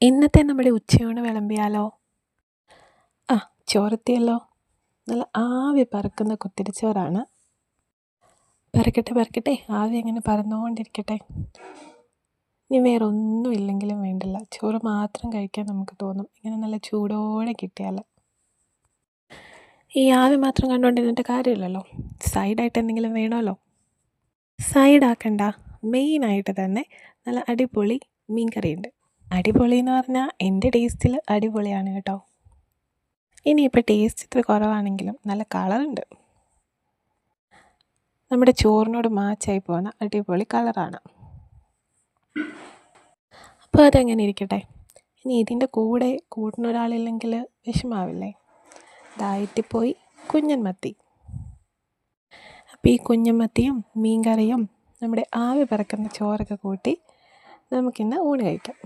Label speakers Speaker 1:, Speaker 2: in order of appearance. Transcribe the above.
Speaker 1: ഇന്നത്തെ നമ്മുടെ ഉച്ചയൂണ് വിളമ്പിയാലോ? ആ ചോറെത്തിയല്ലോ. നല്ല ആവി പറക്കുന്ന കുത്തിരിച്ചോറാണ്. പറക്കട്ടെ പറക്കട്ടെ. ആവി അങ്ങനെ പറന്നുകൊണ്ടിരിക്കട്ടെ ഇനി വേറെ ഒന്നും ഇല്ലെങ്കിലും വേണ്ടില്ല. ചോറ് മാത്രം കഴിക്കാൻ നമുക്ക് തോന്നും. ഇങ്ങനെ നല്ല ചൂടോടെ കിട്ടിയാൽ ഈ ആവി മാത്രം കണ്ടുകൊണ്ടിരുന്നിട്ട് കാര്യമില്ലല്ലോ. സൈഡായിട്ട് എന്തെങ്കിലും വേണമല്ലോ സൈഡാക്കണ്ട. മെയിനായിട്ട് തന്നെ നല്ല അടിപൊളി മീൻ കറിയുണ്ട് അടിപൊളി എന്ന് പറഞ്ഞാൽ എന്റെ ടേസ്റ്റിൽ അടിപൊളിയാണ് കേട്ടോ. ഇനിയിപ്പോൾ ടേസ്റ്റ് ഇത്ര കുറവാണെങ്കിലും നല്ല കളറുണ്ട് നമ്മുടെ ചോറിനോട് മാച്ചായി പോകുന്ന അടിപൊളി കളറാണ് അപ്പോൾ അതങ്ങനെ ഇരിക്കട്ടെ? ഇനി ഇതിന്റെ കൂടെ കൂട്ടിന് ഒരാളില്ലെങ്കിൽ വിഷമാവില്ലേ? പോയി കുഞ്ഞൻ മത്തി അപ്പോൾ ഈ കുഞ്ഞൻ മത്തിയും മീൻ കറിയും നമ്മുടെ ആവി പറക്കുന്ന ചോറൊക്കെ കൂട്ടി നമുക്കിന്ന് ഊണ് കഴിക്കാം.